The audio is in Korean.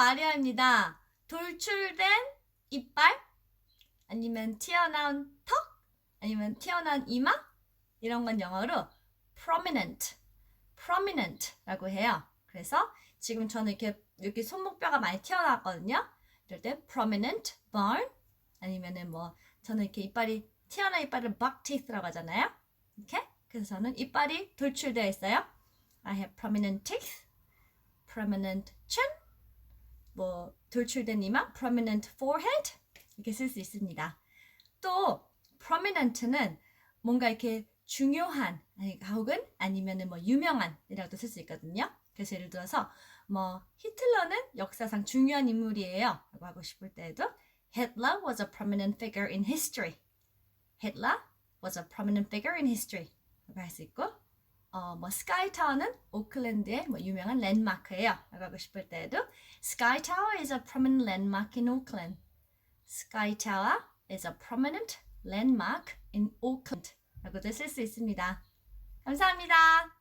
아리아입니다. 돌출된 이빨? 아니면 튀어나온 턱? 아니면 튀어나온 이마? 이런 건 영어로 prominent, prominent라고 해요. 그래서 지금 저는 이렇게 이렇게 손목뼈가 많이 튀어나왔거든요. 이럴 때 prominent bone 아니면은 뭐 저는 이렇게 이빨이 튀어나온 이빨을 buck teeth라고 하잖아요. 이렇게 그래서 저는 이빨이 돌출되어 있어요. I have prominent teeth, prominent chin, 뭐 돌출된 이마, prominent forehead 이렇게 쓸 수 있습니다. 또 prominent는 뭔가 이렇게 중요한 혹은 아니면은 뭐 유명한이라고도 쓸 수 있거든요. 그래서 예를 들어서 뭐 히틀러는 역사상 중요한 인물이에요라고 하고 싶을 때에도 Hitler was a prominent figure in history. Hitler was a prominent figure in history. 라고 할 수 있고 어, 뭐 스카이 타워는 오클랜드의 뭐 유명한 랜드마크예요. 라고 하고 싶을 때에도 Tower is a prominent landmark in. Sky Tower is a prominent landmark in Auckland. 라고도 쓸 수 있습니다. 감사합니다.